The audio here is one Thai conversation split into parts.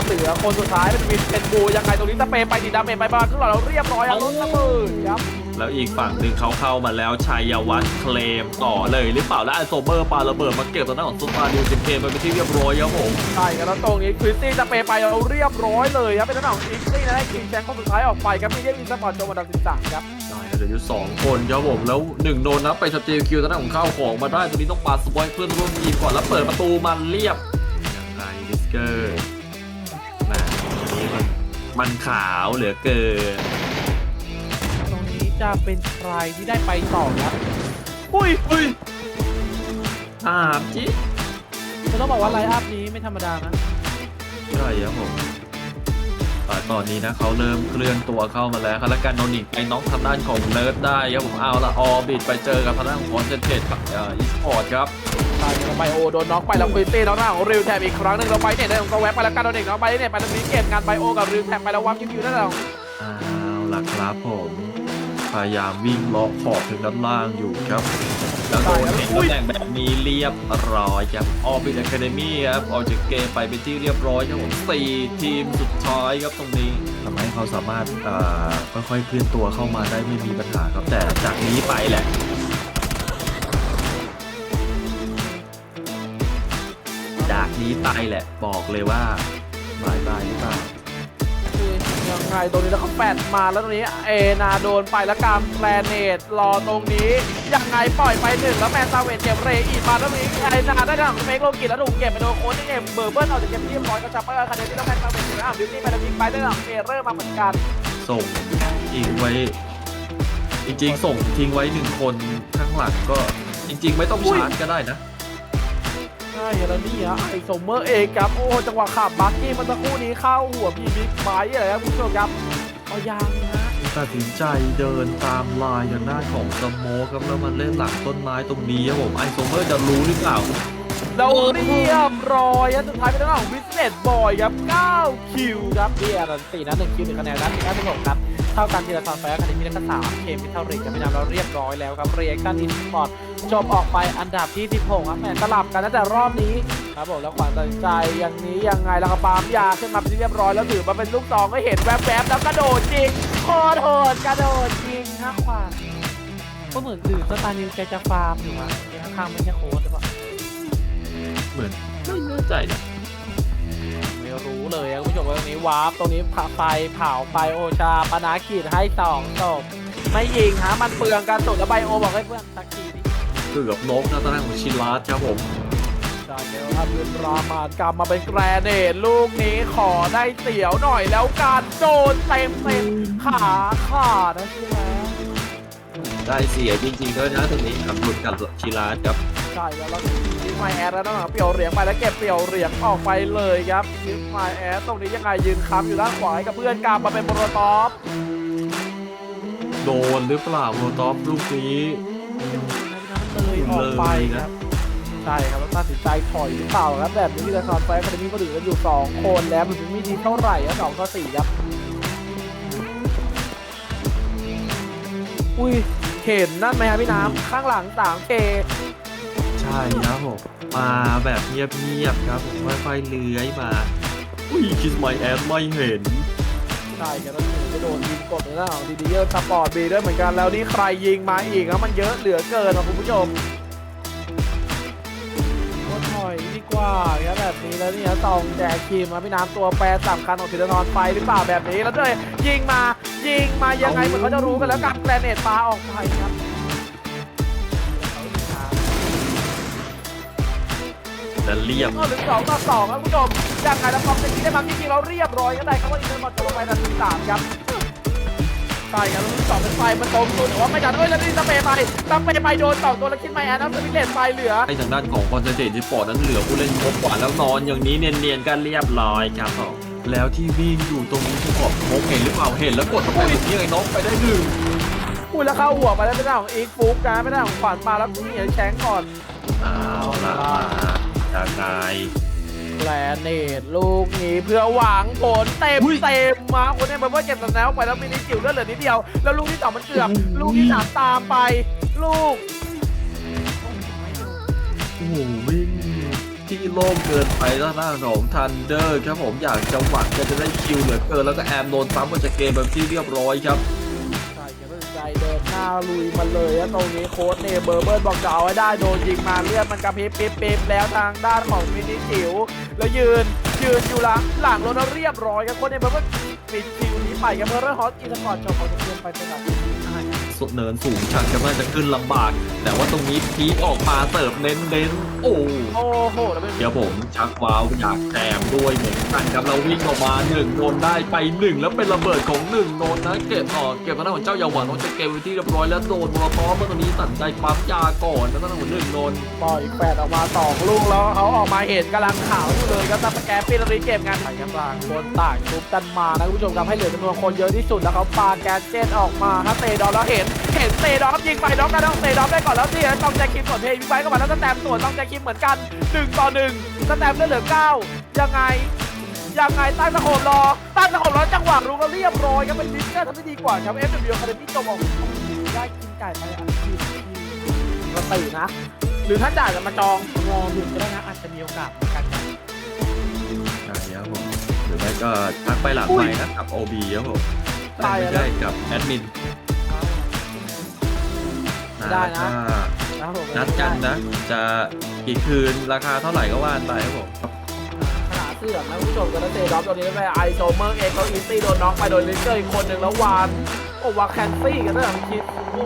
ครับเหลือคนสุดท้ายเป็นวินเป็นบูยังไงตรงนี้สเปรย์ไปดีดาเมจไปประมาณครึ่งหลอดแล้วเรียบร้อยครับรถระเบิดครับแล้วอีกฝั่งหนึ่งเขาเข้ามาแล้วชัยวัฒน์เคลมต่อเลยหรือเปล่าแล้วไอโซเบอร์ปาระเบิดมาเก็บตอนนั้นของซุปเปอร์ดิวสิบเคไปเป็นที่เรียบร้อยครับผมใช่ครับแล้วตรงนี้คริสตี้สเปรย์ไปแล้วเรียบร้อยเลยครับเป็นทางด้านของอิกซี่นะได้คิงแชงคนสุดท้ายออกไปครับมีเดียอินสปอร์ตจบอันดับ13ครับได้ครับเหลืออยู่สองคนครับผมแล้วหนึ่งโดนนับไปสเตลคิวตอนนั้นของข้าวของมาได้ตรงนี้ต้องปาสปอยเพื่อนร่วมทีมก่อนแล้วเปิดประตูมันเรียบยังไงดิสเกอร์แหมอันนี้ มันมันขาวเหลือเกิน ตรงนี้จะเป็นใครที่ได้ไปต่อครับอุ้ยอุ้ยถามจิจะต้องบอกว่าไลน์อัพนี้ไม่ธรรมดานะ ใช่ครับผมแตอนนี้นะเขาเริ่มเคลื่อนตัวเข้ามาแล้วครับและการโนนิกไปน้องทางด้านของเนิร์ดได้ครับผมเอาละออบิดไปเจอกับทางด้านของคอนเจนเทรตกับเอ่ออีสปอร์ตครับตายไบโอโดนน็อกไปแล้วคริสตี้น้องหน้าของริวแทบอีกครั้งหนึ่งเราไปเนี่ยได้ของตัวแว็บไปแล้วการโดนเด็กน็อกไปเนี่ยไปตรงนี้เก็บงานไบโอกับริวแทบไปแล้ววับยิงอยู่นั่นแหละเอาละครับผม พยายามวิ่งเลาะขอบถึงด้านล่างอยู่ครับแล้วโดนเห็นตำแหน่งแบบนี้เรียบร้อยครับออบิ t อะคาเดมี่ครับออกจากเกมไปเป็นที่เรียบร้อยครับผมสี่ทีมสุดท้ายครับตรงนี้ทำให้เขาสามารถอ่อค่อยๆเคลื่อนตัวเข้ามาได้ไม่มีปัญหาครับแต่จากนี้ไปแหละจากนี้ไปแหละบอกเลยว่าบายบายหรือเปล่าย ไงตรงนี้แล้วเขาแปดมาแล้วตรงนี้เอนาโดนไปแล้วกามแพลเนตรอตรงนี้ยังไงปล่อยไปหนึ่งแล้วแมนซาเวนเก็บเรอีกมาแล้วตรงนี้เอนาได้ทางเมกโลกิแล้วถูกเก็บไปโดนโค้ชที่เก็บเบอร์เบิ้ลออกจากเกมที่ร้อยก็จับไปแล้วคะแนนที่แล้วแมนซาเวนเก็บอะบิวตี้ไปแล้วยิงไปได้หลังเอเรอร์มาเหมือนกัน ส่งทิ้งไว้จริงๆส่งทิ้งไว้หนึ่งคนข้างหลังก็จริง ๆ ไม่ต้องชาร์จก็ได้นะ ช่แล้วนี่ฮะไอโซเมอร์เองครับ โอ้จังหวะขับบักกี้เมันสักครู่นี้เข้าหัวพีบิ๊กไบค์อะไรครับคุณผู้ชมครับเอายางนะ ตัดสินใจเดินตามลายอย่างหน้านของสโมกครับแล้วมันเล่นหลังต้นไม้ตรงนี้ครับผมไอโซเมอร์จะรู้หรือเปล่าเราเรียบร้อยครับสุดท้ายเป็นทางด้านของวิสเนตบอยครับ 9 คิวครับเบียร์สี่นัดหนึ่งคิวหนึ่งคะแนนนัดหนึ่งนัดที่หกครับเท่ากันทีละตอนไฟคะแนนมีนักสามเกมพิเท่าริกกับพี่นำเราเรียบร้อยแล้วครับเรียกชันอินสปอร์ตจบออกไปอันดับที่ 16ครับแหมสลับกันตั้งแต่รอบนี้ครับผมแล้วขวัญตัดใจอย่างนี้ยังไงแล้วก็ปาล์มยาขึ้นมาเป็นที่เรียบร้อยแล้วถือมาเป็นลูกซองก็เห็นแวบๆแล้วกระโดดจริงโคตรโหดกระโดดจริงนะขวัญก็เหมือนถือสตาร์นิวแกจะฟาร์มอยู่อะข้างๆไม่ใช่โค้ดหรือเปล่าเหมือนไม่แน่ใจนะ ไม่รู้เลยอะคุณผู้ชมว่าตรงนี้วาร์ปตรงนี้ผาไฟเผาไฟโอชาปนาขีดให้สองศพไม่ยิงฮะมันเปลืองการสุดแล้วไบโอบอกให้เพื่อนตะกี้ดิเกือบนกนะตอนนั้นของชิลาสครับผมจานเดลครับยืนรามานกลับมาเป็นแกรเนตลูกนี้ขอได้เสียวหน่อยแล้วการโดนเต็มเต็มขาขาดนะใช่ไหม ได้เสียจริงๆด้วยนะตรงนี้กับหลุดกับชิลาสครับใช่แล้วแล้วยิงไมแอดแล้วนะเปี่ยวเหรียญไปแล้วเก็บเปี่ยวเหรียญออกไปเลยครับยิงไมแอดตรงนี้ยังไงยืนค้ำอยู่ด้านขวาให้กับเพื่อนกลับมาเป็นโปรตอฟโดนหรือเปล่าโมตอฟลูกนี้เลยออกไปครับใช่ครับแล้วตัดสินใจถอยหรือเปล่าครับแบบนี้ที่ละครไฟคาเดมี่ก็ถือกันอยู่2คนแล้วมันไม่ดีเท่าไหร่ครับสองต่อสี่ครับอุ้ย เห็นนั่นไหมครับพี่น้ำข้างหลัง 3K ใช่ครับผมมาแบบเงียบๆครับผมค่อยๆเลื้อยมา อุ้ยคิสไมแอดไม่เห็นใช่ครับแล้วถึงจะโดนยิงกดในหน้าของดีดีเยอร์สปอร์ตบีด้วยเหมือนกันแล้วนี่ใครยิงมาอีกครับมันเยอะเหลือเกินครับคุณผู้ชมก็ถอยดีกว่าครับแบบนี้แล้วเนี่ยซองแจกครีมครับพี่น้ำตัวแปรสำคัญของธีรทรไฟหรือเปล่าแบบนี้แล้วเลยยิงมา ยิงมายังไงเหมือนเขาจะรู้กันแล้วกับแกรเนตปาออกไปครับแต่เรียบก็ถึงสองต่อสองครับคุณผู้ชมยังไงแล้วฟองเซนนี้ได้มาจริงๆเราเรียบร้อยก็ได้ครับว่าอินเตอร์มอลจะลงไปนาทีสามครับใช่ครับแล้วสองเป็นไฟมันตรงตัวแต่ว่าไม่ทันเอ้ยแล้วนี่สเปย์ไปสเปย์ไปโดนสองตัวแล้วคิดไม่แอนนะสวิตเลตไปเหลือให้ทางด้านของคอนเซนเทรตที่ปอร์ตนั้นเหลือผู้เล่นครบกว่าแล้วนอนอย่างนี้เนียนๆกันเรียบร้อยครับผม แล้วที่วิ่งอยู่ตรงนี้ที่ขอบนกเห็นหรือเปล่าเห็นแล้วกดเข้าไปแบบนี้ไงนกไปได้หนึ่งอุ้ยแล้วเข้าหัวไปแล้วไม่ได้ของอีกฟุกนะไม่ได้ของขวัญมาแล้วนี่อย่าแชงก่อนเอาละมาจากไงแลเนตลูกนี้เพื่อหวังผลเต็มเต็มมาคนนี้เบอร์เบอร์เก็บสแนลไปแล้วมินิจิ๋วเลือดเหลือนิดเดียว แล้วลูกที่สองมันเกือบลูกที่สามตามไป ลูกโอ้โห ที่โล่งเกินไปด้านหน้าของทันเดอร์ครับผมอยากจะหวังจะจะได้คิวเหลือเกินแล้วก็แอมโดนซ้ำมาจากเกมแบบที่เรียบร้อยครับใช่ครับใจเดินหน้าลุยมาเลยแล้วตรงนี้โค้ดเนเบอร์เบิร์ดบอกจะเอาไว้ได้โดนยิงมาเลือดมันกระพริบปิ๊บปิ๊บแล้วทางด้านของมินิจิ๋วแล้วยืนยืนอยู่หลังหลังรถแล้วเรียบร้อยครับโค้ดเนเบอร์เบิร์ดปิดคิวนี้ไปครับเพอร์เรอร์ฮอตอีสปอร์ตโชว์ของเกมไปเป็นแบบนี้ได้สุด เนินสูงชันก็น่าจะขึ้นลำบาก แต่ว่าตรงนี้พีคออกมาเสิร์ฟเน้นเน้นโอ้โอ้โหแล้วเป็นเดี๋ยวผมชักว้าวอยากแจมด้วยเหมือนกันครับเราวิ่งออกมาหนึ่งโดนได้ไปหนึ่งแล้วเป็นระเบิดของหนึ่งโดนนะเก็บออกเก็บตอนนั้นของเจ้าเยาวหวังน้องจะเกมไว้ที่เรียบร้อยแล้วโดนมอลทอเมื่อตอนนี้ตัดใจปั๊มยาก่อนแล้วตอนนั้นของหนึ่งโดนปล่อยแปดออกมาสองลูกแล้วเขาออกมาเห็นกำลังขาวอยู่เลยครับแต่สแกนปิดรีเกมงานไปครับต่างคนต่างชุบกันมานะคุณผู้ชมครับให้เหลือจำนวนคนเยอะที่สุดแล้วเขาปาแกนเจนออกมาถ้าเตะดอนแล้วเห็นเห็นเตะดอนครับยิงไปดอนกันต้องเตะดอนได้ก่อนแล้วที่ต้องแจคิมสวนเทยิงไปเข้ามาแล้วสแตมสวนต้องแจคิมเหมือนกันหนึ่งต่อหนึ่งสแตมเหลือเก้ายังไงยังไงตั้งตะโขบรอตั้งตะโขบรอจังหวะรู้ก็เรียบร้อยครับเป็นลิสเกอร์ทำได้ดีกว่าครับเอฟเอ็มยูคาเดมี่จบออกได้กินไก่ไปอะทีปกตินะ หรือถ้าจ่ายจะมาจองรอดูก็ได้นะอาจจะมีโอกาสเหมือนกันใช่ครับผมหรือไม่ก็ทักไปหลังไปยนะกับ OB ครับผมตายไม่ใช่กับแอดมิน ได้นะ ถ้านะครับผมนัดกันนะ จะกี่คืนราคาเท่าไหร่ก็ว่าไปครับผมขนาดเสื่อมนะคุณผู้ชมกันแล้วเตะดรอปตัวนี้ไปไอโซเมอร์เองเขาอีซี่โดนน็อกไปโดยลิสเกอร์อีกคนหนึ่งแล้ววานโอ้วาแคนซี่กันด้วยผมคิดโอ้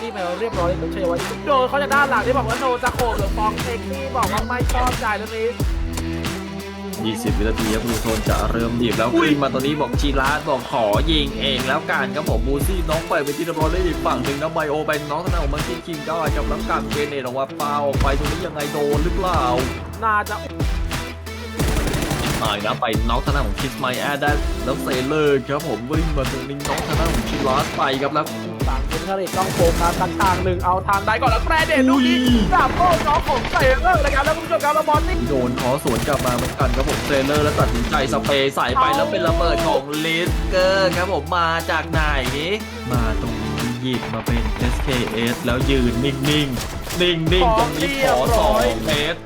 ที่ไปเรียบร้อยเลยเชื่อไว้โดนเขาจะด้านหลังที่บอกว่าโนจะโขบหรือฟองเทคที่บอกว่าไม่ชอบใจเรื่องนี้ 20 วินาทีครับบลูโซนจะเริ่มบีบแล้วอุ้ยขึ้นมาตอนนี้บอกจีราสบอกขอยิงเองแล้วการครับผมบูซี่น้องไปไปที่เรียบร้อยเลยอีกฝั่งหนึ่งนะไบโอเป็นน้องทนายของมันคิงคิงได้ครับแล้วการเกเนตออกมาเปล่าออกไปตรงนี้ยังไงโดนหรือเปล่า น่าจะตายนะไปน้องทนายของคิสไมแอดได้แล้วเซเลอร์ครับผมวิ่งมาตรงนี้น้องทนายของชิลาสไปครับแล้ว ต่างคนทะเลต้องโฟกัสทางทางหนึ่งเอาทางใดก่อนแล้วแปรเดชลูกนี้อุ้ยดับโบ้น้องของเซเลอร์เลยครับแล้วคุณผู้ชมครับแล้วบอลนี่โดนขอสวนกลับมาเหมือนกันครับผมเซเลอร์แล้วตัดสินใจสเปรย์ใส่ไปแล้วเป็นระเบิดของลิสเกอร์ครับผมมาจากไหนมาตรงนี้หยิบมาเป็น SKS แล้วยืนนิ่งๆนิ่งๆตรงนี้ขอสองเมตร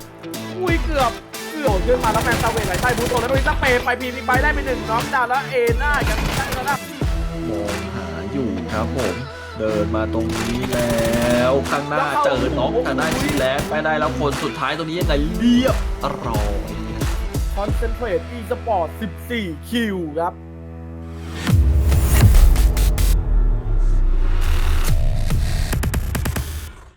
อุ้ยเกือบเกือบขึ้นมาแล้วแมนซาเวทไหลใต้บูโตแล้วโดนสเปรย์ไปพีพีไปได้ไปหนึ่งน้องดาวแล้วเอน่ากันได้แล้วนะมองหาอยู่ครับผม เดินมาตรงนี้แล้วข้างหน้าเจอน้องทางด้านชิแล้วไปได้แล้วคนสุดท้ายตรงนี้ยังไงเรียบร้อยคอนเซนเทรตอีสปอร์ต 14 คิวครับ